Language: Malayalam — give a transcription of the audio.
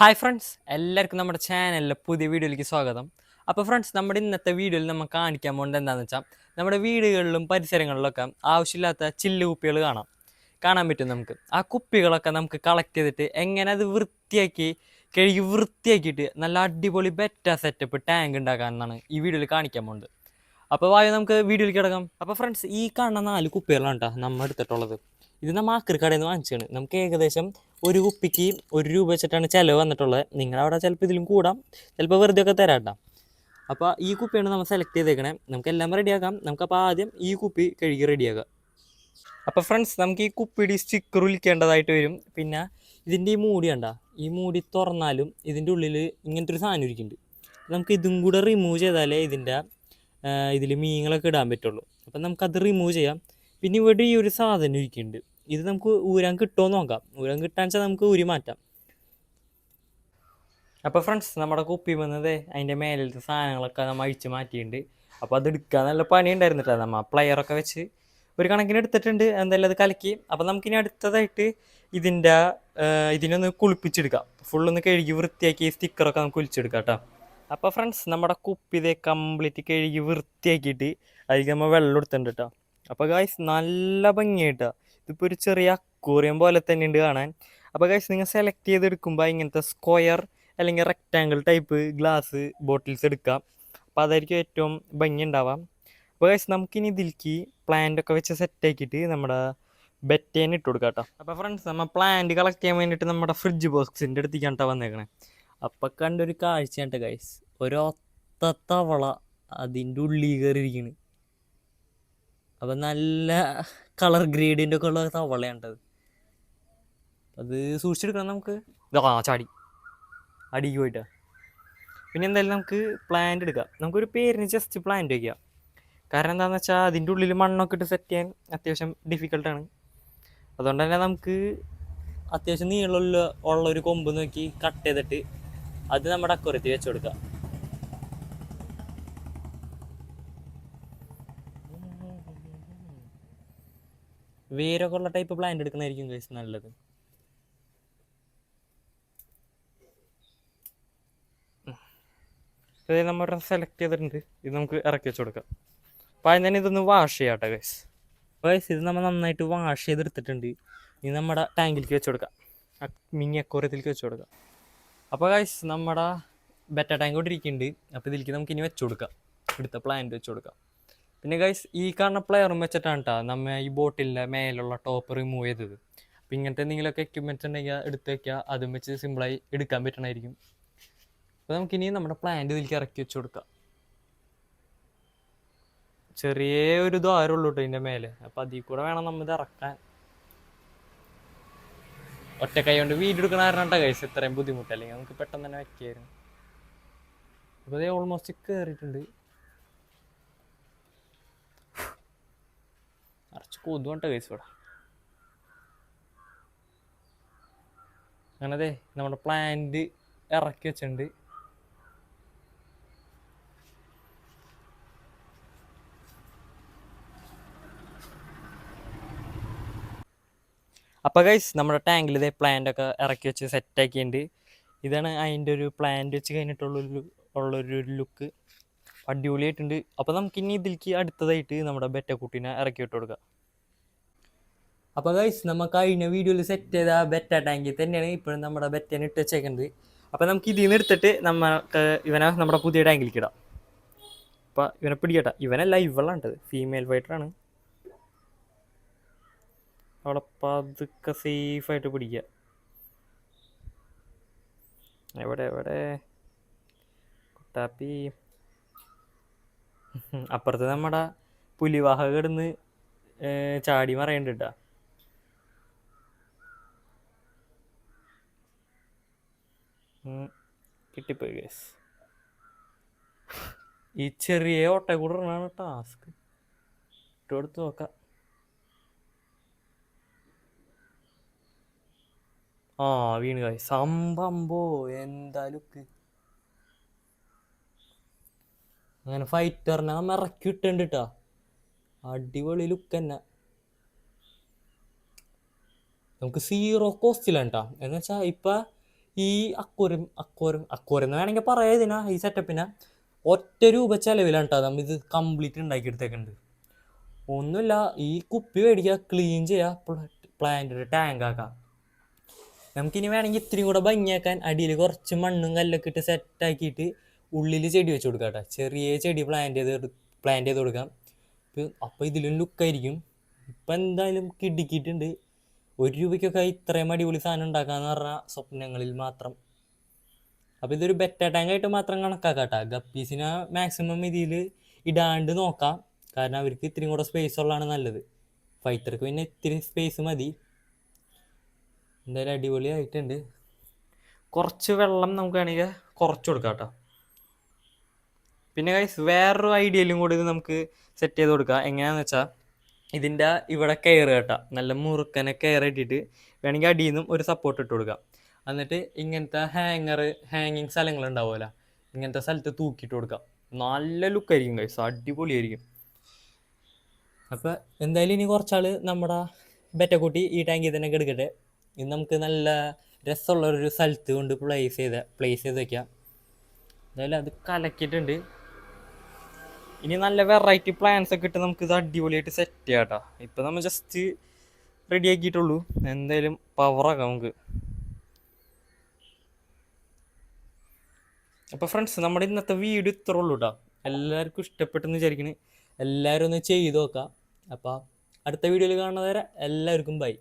ഹായ് ഫ്രണ്ട്സ് എല്ലാവർക്കും നമ്മുടെ ചാനലിലെ പുതിയ വീഡിയോയിലേക്ക് സ്വാഗതം. അപ്പോൾ ഫ്രണ്ട്സ് നമ്മുടെ ഇന്നത്തെ വീഡിയോയിൽ നമ്മൾ കാണിക്കാൻ പോകുന്നത് എന്താണെന്ന് വെച്ചാൽ നമ്മുടെ വീടുകളിലും പരിസരങ്ങളിലൊക്കെ ആവശ്യമില്ലാത്ത ചില്ല് കുപ്പികൾ കാണാം. കാണാൻ പറ്റും നമുക്ക്. ആ കുപ്പികളൊക്കെ നമുക്ക് കളക്ട് ചെയ്തിട്ട് എങ്ങനെ അത് വൃത്തിയാക്കി കഴുകി വൃത്തിയാക്കിയിട്ട് നല്ല അടിപൊളി ബെറ്റ സെറ്റപ്പ് ടാങ്ക് ഉണ്ടാക്കാമെന്നാണ് ഈ വീഡിയോയിൽ കാണിക്കാൻ പോകുന്നത്. അപ്പോൾ വായു നമുക്ക് വീഡിയോയിലേക്ക് കിടക്കാം. അപ്പോൾ ഫ്രണ്ട്സ് ഈ കാണുന്ന നാല് കുപ്പികളാണ് കേട്ടോ നമ്മൾ എടുത്തിട്ടുള്ളത്. ഇത് നമ്മൾ ആക്രി കടയിൽ നിന്ന് വാങ്ങിച്ചാണ് നമുക്ക് ഏകദേശം ഒരു കുപ്പിക്ക് ഒരു രൂപ വെച്ചിട്ടാണ് ചിലവ് വന്നിട്ടുള്ളത്. നിങ്ങളവിടെ ചിലപ്പോൾ ഇതിലും കൂടാം. ചിലപ്പോൾ വെറുതെ ഒക്കെ തരാം അപ്പോൾ ഈ കുപ്പിയാണ് നമ്മൾ സെലക്ട് ചെയ്തേക്കണേ. നമുക്ക് എല്ലാം റെഡിയാക്കാം നമുക്കപ്പോൾ ആദ്യം ഈ കുപ്പി കഴുകി റെഡിയാക്കാം അപ്പോൾ ഫ്രണ്ട്സ് നമുക്ക് ഈ കുപ്പിയുടെ സ്റ്റിക്കർ ഉലിക്കേണ്ടതായിട്ട് വരും. പിന്നെ ഇതിന്റെ ഈ മൂടി കണ്ട? ഈ മൂടി തുറന്നാലും ഇതിന്റെ ഉള്ളിൽ ഇങ്ങനത്തെ ഒരു സാധനം ഇരിക്കുന്നുണ്ട്. നമുക്ക് ഇതും കൂടെ റിമൂവ് ചെയ്താലേ ഇതിന്റെ ഇതിൽ മീനുകളൊക്കെ ഇടാൻ പറ്റുള്ളൂ. അപ്പം നമുക്കത് റിമൂവ് ചെയ്യാം. പിന്നെ ഇവിടെ ഈ ഒരു സാധനം ഇരിക്കുന്നുണ്ട്. ഇത് നമുക്ക് ഊരാൻ കിട്ടുമോ നോക്കാം. ഊരാൻ കിട്ടാന്ന് വെച്ചാൽ നമുക്ക് ഊരി മാറ്റാം. അപ്പോൾ ഫ്രണ്ട്സ് നമ്മുടെ കുപ്പി വന്നത് അതിന്റെ മേലിലത്തെ സാധനങ്ങളൊക്കെ നമ്മൾ അഴിച്ച് മാറ്റിയിട്ടുണ്ട്. അപ്പോൾ അത് എടുക്കാൻ നല്ല പണി ഉണ്ടായിരുന്നിട്ടാ നമ്മൾ പ്ലെയറൊക്കെ വെച്ച് ഒരു കണക്കിന് എടുത്തിട്ടുണ്ട്. എന്തായാലും അത് കലക്കി. അപ്പോൾ നമുക്കിനി അടുത്തതായിട്ട് ഇതിന്റെ ഇതിനൊന്ന് കുളിപ്പിച്ചെടുക്കാം. ഫുള്ളൊന്ന് കഴുകി വൃത്തിയാക്കി സ്റ്റിക്കറൊക്കെ നമുക്ക് കുളിച്ചെടുക്കാം കേട്ടോ അപ്പോൾ ഫ്രണ്ട്സ് നമ്മുടെ കുപ്പി ഇതേ കംപ്ലീറ്റ് കഴുകി വൃത്തിയാക്കിയിട്ട് അതിലേക്ക് നമ്മൾ വെള്ളം എടുത്തിട്ടുണ്ട് കേട്ടോ അപ്പോൾ ഗായ്സ് നല്ല ഭംഗിയായിട്ടാ. ഇതിപ്പോൾ ഒരു ചെറിയ അക്കൂറിയം പോലെ തന്നെ ഉണ്ട് കാണാൻ. അപ്പോൾ ഗായ്സ് നിങ്ങൾ സെലക്ട് ചെയ്തെടുക്കുമ്പോൾ ഇങ്ങനത്തെ സ്ക്വയർ അല്ലെങ്കിൽ റെക്റ്റാങ്കിൾ ടൈപ്പ് ഗ്ലാസ് ബോട്ടിൽസ് എടുക്കാം. അപ്പോൾ അതായിരിക്കും ഏറ്റവും ഭംഗി ഉണ്ടാവാം അപ്പോൾ ഗൈസ് നമുക്കിനി ഇതിലേക്ക് പ്ലാന്റ് ഒക്കെ വെച്ച് സെറ്റ് ആക്കിയിട്ട് നമ്മുടെ ബെറ്റേന് ഇട്ട് കൊടുക്കാം കേട്ടോ. അപ്പോൾ ഫ്രണ്ട്സ് നമ്മൾ പ്ലാന്റ് കളക്ട് ചെയ്യാൻ വേണ്ടിയിട്ട് നമ്മുടെ ഫ്രിഡ്ജ് ബോക്സിന്റെ അടുത്തേക്കാണ് കേട്ടോ വന്നേക്കണേ. അപ്പം കണ്ടൊരു കാഴ്ച കേട്ടോ ഗൈസ് ഒരൊത്ത തവള അതിന്റെ ഉള്ളിൽ കയറിയിരിക്കണ്. അപ്പം നല്ല കളർ ഗ്രേഡിന്റെ ഒക്കെ ഉള്ള തവളയാണ് കേട്ടത് അത് സൂക്ഷിച്ചെടുക്കണം നമുക്ക്. ആ ചാടി. അടിക്ക് പോയിട്ടാ. പിന്നെ എന്തായാലും നമുക്ക് പ്ലാന്റ് എടുക്കാം. നമുക്കൊരു പേരിന് ജസ്റ്റ് പ്ലാന്റ് വയ്ക്കാം കാരണം എന്താണെന്ന് വെച്ചാൽ അതിന്റെ ഉള്ളിൽ മണ്ണൊക്കെ ഇട്ട് സെറ്റ് ചെയ്യാൻ അത്യാവശ്യം ഡിഫിക്കൽട്ടാണ് അതുകൊണ്ട് തന്നെ നമുക്ക് അത്യാവശ്യം നീളമുള്ള ഉള്ള ഒരു കൊമ്പ് നോക്കി കട്ട് ചെയ്തിട്ട് അത് നമ്മുടെ അക്കുറത്തിൽ വെച്ച് കൊടുക്കാം. വേരൊക്കെ ഉള്ള ടൈപ്പ് പ്ലാന്റ് എടുക്കുന്നതായിരിക്കും ഗൈസ് നല്ലത്. ഇത് നമ്മൾ സെലക്ട് ചെയ്തിട്ടുണ്ട്. ഇത് നമുക്ക് ഇറക്കി വെച്ച് കൊടുക്കാം. അപ്പോൾ അതിന് തന്നെ ഇതൊന്ന് വാഷ് ചെയ്യാം ഗൈസ് ഗൈസ് ഇത് നമ്മൾ നന്നായിട്ട് വാഷ് ചെയ്തെടുത്തിട്ടുണ്ട്. ഇനി നമ്മുടെ ടാങ്കിലേക്ക് വെച്ച് കൊടുക്കാം. മിങ്ങി അക്കോറിയത്തിലേക്ക് വെച്ച് കൊടുക്കാം. അപ്പോൾ ഗൈസ് നമ്മുടെ ബെറ്റ ടാങ്ക് ഇവിടെ ഇരിക്കുന്നുണ്ട്. അപ്പോൾ ഇതിലേക്ക് നമുക്ക് ഇനി വെച്ച് കൊടുക്കാം. എടുത്ത പ്ലാന്റ് വെച്ച് കൊടുക്കാം. പിന്നെ ഗൈസ് ഈ കാണുന്ന പ്ലെയറും വെച്ചിട്ടാണ് കേട്ടോ നമ്മ ഈ ബോട്ടിലിന്റെ മേലുള്ള ടോപ്പ് റിമൂവ് ചെയ്തത്. അപ്പം ഇങ്ങനത്തെ എന്തെങ്കിലുമൊക്കെ എക്യുപ്മെന്റ്സ് ഉണ്ടെങ്കിൽ എടുത്ത് വയ്ക്കുക അതും വെച്ച് സിമ്പിളായി എടുക്കാൻ പറ്റണമായിരിക്കും അപ്പോൾ നമുക്കിനി നമ്മുടെ പ്ലാന്റ് ഇതിലേക്ക് ഇറക്കി വെച്ച് കൊടുക്കാം. ചെറിയ ഒരു ദ്വാരമുള്ളൂ കേട്ടോ ഇതിന്റെ മേലെ. അപ്പോൾ അതിൽ കൂടെ വേണം നമ്മൾ ഇത് ഇറക്കാൻ. ഒറ്റ കൈ കൊണ്ട് വീട് എടുക്കണ കാരണം കേട്ടോ കഴിച്ച് ഇത്രയും ബുദ്ധിമുട്ട്. അല്ലെങ്കിൽ നമുക്ക് പെട്ടെന്ന് തന്നെ വെക്കായിരുന്നു. അപ്പോൾ അതേ ഓൾമോസ്റ്റ് കയറിയിട്ടുണ്ട് നിറച്ച് കൊതുകൊണ്ട് കഴിച്ചു ഇവിടെ അങ്ങനെ അതെ നമ്മുടെ പ്ലാന്റ് ഇറക്കി വെച്ചിട്ടുണ്ട്. അപ്പോൾ ഗൈസ് നമ്മുടെ ടാങ്കിൽ ഇതേ പ്ലാന്റ് ഒക്കെ ഇറക്കി വെച്ച് സെറ്റ് ആക്കിയിട്ടുണ്ട്. ഇതാണ് അതിന്റെ ഒരു പ്ലാന്റ് വെച്ച് കഴിഞ്ഞിട്ടുള്ളൊരു ഉള്ളൊരു ലുക്ക് അടിപൊളിയായിട്ടുണ്ട്. അപ്പോൾ നമുക്കിനി ഇതിലേക്ക് അടുത്തതായിട്ട് നമ്മുടെ ബെറ്റക്കുട്ടീനെ ഇറക്കി വിട്ട് കൊടുക്കാം. അപ്പോൾ ഗൈസ് നമ്മൾ കഴിഞ്ഞ വീഡിയോയിൽ സെറ്റ് ചെയ്ത ബെറ്റ ടാങ്കിൽ തന്നെയാണ് ഇപ്പോഴും നമ്മുടെ ബെറ്റനെ ഇട്ട് വെച്ചേക്കുന്നത് അപ്പോൾ നമുക്ക് ഇതിൽ നിന്ന് എടുത്തിട്ട് നമുക്ക് ഇവനെ നമ്മുടെ പുതിയ ടാങ്കിലേക്ക് ഇടാം. അപ്പോൾ ഇവനെ പിടിക്കട്ടെ. ഇവനല്ല ഇവളാണ്ടത് ഫീമെയിൽ ഫൈറ്ററാണ് അവിടെ പതുക്കെ സേഫായിട്ട് പിടിക്കുക എവിടെ എവിടെ? കുട്ടാപ്പി. അപ്പുറത്ത് നമ്മുടെ പുലിവാഹ കിടന്ന് ചാടി മറയുന്നുണ്ട് കിട്ടിപ്പോയി ഗൈസ് ഈ ചെറിയ ഓട്ട കൂടെ ടാസ്ക് ഇട്ട് കൊടുത്ത് നോക്കാം. ആ വീണ് കായ് സംഭമ്പോ എന്താ ലുക്ക് അങ്ങനെ ഫൈറ്ററിനെ നമ്മ ഇറക്കി ഇട്ടുണ്ട് കേട്ടാ അടിപൊളി ലുക്ക് തന്നെ. നമുക്ക് സീറോ കോസ്റ്റിലാണ് കേട്ടോ എന്ന് വെച്ചാൽ ഇപ്പം ഈ അക്കൂരും അക്കൂരും അക്കൂരം എന്ന് വേണമെങ്കിൽ പറയാം ഇതിനാ ഈ സെറ്റപ്പിനെ ഒറ്റ രൂപ ചെലവിലാണ് കേട്ടോ നമ്മൾ ഇത് കംപ്ലീറ്റ് ഉണ്ടാക്കി ഉണ്ടാക്കിയെടുത്തേക്കുണ്ട് ഒന്നുമില്ല ഈ കുപ്പി മേടിക്കുക ക്ലീൻ ചെയ്യുക പ്ലാന്റിന്റെ ടാങ്ക് ആക്കാം നമുക്കിനി വേണമെങ്കിൽ ഇത്തിരിയും കൂടെ ഭംഗിയാക്കാൻ അടിയിൽ കുറച്ച് മണ്ണും കല്ലൊക്കെ ഇട്ട് സെറ്റാക്കിയിട്ട് ഉള്ളിൽ ചെടി വെച്ച് കൊടുക്കാം കേട്ടോ ചെറിയ ചെടി പ്ലാന്റ് ചെയ്ത് പ്ലാന്റ് ചെയ്ത് കൊടുക്കാം. അപ്പോൾ ഇതിലും ലുക്കായിരിക്കും ഇപ്പം എന്തായാലും കിടുക്കിയിട്ടുണ്ട്. ഒരു രൂപയ്ക്കൊക്കെ ഇത്രയും അടിപൊളി സാധനം ഉണ്ടാക്കാന്ന് പറഞ്ഞാൽ സ്വപ്നങ്ങളിൽ മാത്രം. അപ്പോൾ ഇതൊരു ബെറ്റ ടാങ്ക് ആയിട്ട് മാത്രം കണക്കാക്കാം കേട്ടോ ഗപ്പീസിനെ മാക്സിമം ഇതിൽ ഇടാണ്ട് നോക്കാം. കാരണം അവർക്ക് ഇത്രയും കൂടെ സ്പേസ് ഉള്ളതാണ് നല്ലത്. ഫൈറ്റർക്ക് പിന്നെ ഇത്തിരി സ്പേസ് മതി. എന്തായാലും അടിപൊളിയായിട്ടുണ്ട് കുറച്ച് വെള്ളം നമുക്ക് വേണമെങ്കിൽ കുറച്ച് കൊടുക്കാം കേട്ടോ. പിന്നെ വേറൊരു ഐഡിയയിലും കൂടി ഇത് നമുക്ക് സെറ്റ് ചെയ്ത് കൊടുക്കാം. എങ്ങനെയാണെന്ന് വെച്ചാൽ ഇതിന്റെ ഇവിടെ കെയർ കേട്ടോ. നല്ല മുറുക്കനെ കെയർ ഇട്ടിട്ട് വേണമെങ്കിൽ അടിയിൽ നിന്നും ഒരു സപ്പോർട്ട് ഇട്ട് കൊടുക്കാം. എന്നിട്ട് ഇങ്ങനത്തെ ഹാങ്ങർ ഹാങ്ങിങ് സ്ഥലങ്ങൾ ഉണ്ടാവുമല്ലോ. ഇങ്ങനത്തെ സ്ഥലത്ത് തൂക്കിയിട്ട് കൊടുക്കാം. നല്ല ലുക്കായിരിക്കും കഴിച്ചു അടിപൊളിയായിരിക്കും. അപ്പോൾ എന്തായാലും ഇനി കുറച്ചാൾ നമ്മുടെ ബെറ്റക്കുട്ടി ഈ ടാങ്കിൽ തന്നെ എടുക്കട്ടെ ഇത് നമുക്ക് നല്ല രസമുള്ള ഒരു സ്ഥലത്ത് കൊണ്ട് പ്ലേസ് ചെയ്ത് പ്ലേസ് ചെയ്ത് വയ്ക്കാം എന്തായാലും അത് കലക്കിയിട്ടുണ്ട്. ഇനി നല്ല വെറൈറ്റി പ്ലാൻസ് ഒക്കെ ഇട്ട് നമുക്ക് ഇത് അടിപൊളിയായിട്ട് സെറ്റ് ചെയ്യാം കേട്ടോ ഇപ്പം നമ്മൾ ജസ്റ്റ് റെഡി ആക്കിയിട്ടുള്ളൂ. എന്തായാലും പവറാക്കാം നമുക്ക്. അപ്പോൾ ഫ്രണ്ട്സ് നമ്മുടെ ഇന്നത്തെ വീഡിയോ ഇത്ര ഉള്ളൂ കേട്ടോ എല്ലാവർക്കും ഇഷ്ടപ്പെട്ടെന്ന് വിചാരിക്കണ്. എല്ലാവരും ഒന്ന് ചെയ്ത് നോക്കാം. അപ്പോൾ അടുത്ത വീഡിയോയിൽ കാണുന്നവരെ എല്ലാവർക്കും ബൈ